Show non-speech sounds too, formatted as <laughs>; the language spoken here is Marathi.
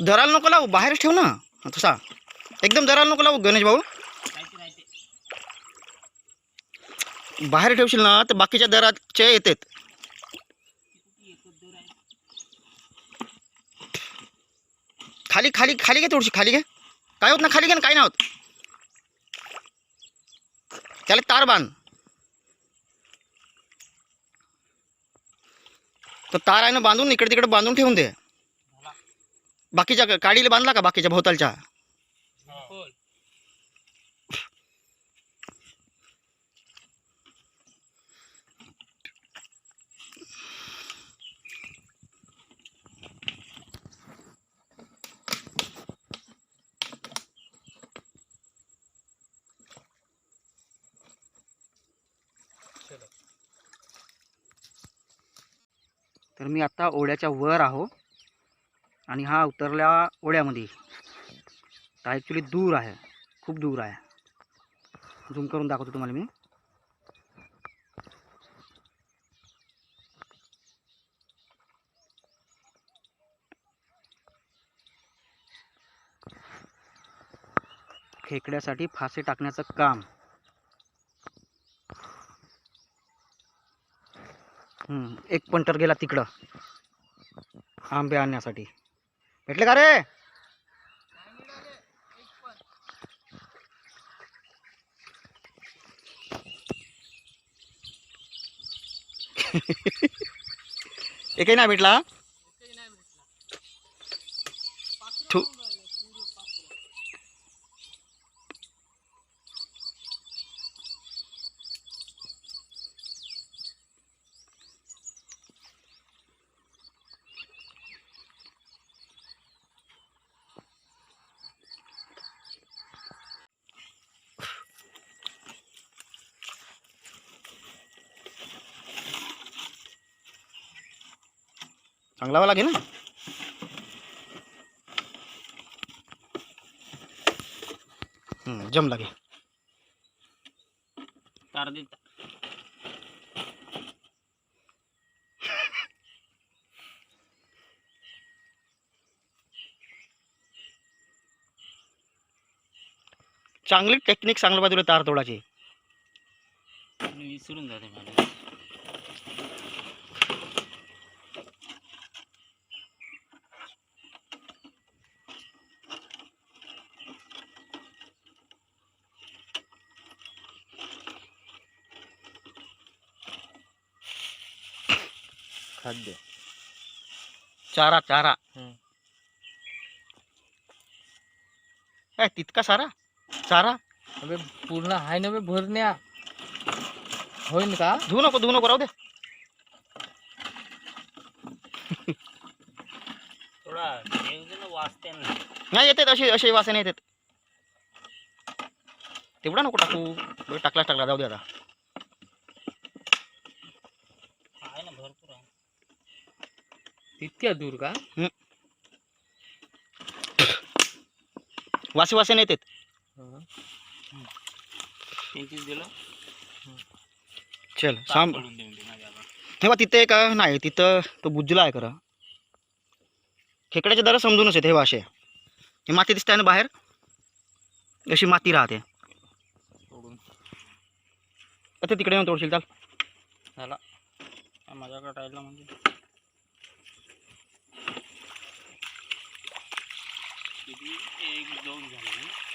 दराल नको लावू बाहेर ठेव ना. तसा एकदम दराल नको लावू गणेश भाऊ. बाहेर ठेवशील ना तर बाकीच्या दराचे येतात. खाली खाली खाली घे थोडीशी खाली घे. काय होत ना खाली घे ना काय नाही होत. त्याला तार बांध. तर तार आहे ना बांधून इकडे तिकडे बांधून ठेवून दे. बाकीच्या काडीला बांधला का बाकीच्या भोवतालच्या? तर मी आत्ता ओढ्याच्या वर आहो. आणि हा उतरल्या ओढ्यामध्ये. तर ॲक्च्युली दूर आहे. खूप दूर आहे. झूम करून दाखवतो तुम्हाला मी. खेकड्यासाठी फासे टाकण्याचं काम. हम्म, एक पंटर गेला तिकडं. आंबे आणण्यासाठी. भेटले का रे? <laughs> एकही नाही भेटला चांगला वाला घे ना. तार दे चांगली टेक्निक सांगलं पाहिजे तार तोडाची विसरून जाते खाद्य. चारा चारा. हम्म. काय तितका सारा? चारा? अबे पूर्ण आहे ना बे भरण्या होईन का? धुवू नको धुवू नको राहू दे. थोडा वाचते ना. नाही येतात असे असे वासे नाही येतात. तेवढा नको टाकू. बरं, टाकलाच टाकला जाऊ दे आता आहे ना भरपूर आहे तितक्या दूर का? वासे वासे नाही त्यांचीच दिलं. चल सांब पडून देऊन दे माझ्या आता. तेव्हा तिथे एक नाही तिथं तो बुजला आहे खरं. खेकड्याचे दर समजूनच येते हे वाशे हे माती दिसते ना बाहेर? अशी माती राहते. सोडून आता तिकडे येऊन तोडशील चाल. झाला. हा माझ्याकडे राहिला म्हणजे. किती एक दोन झाले.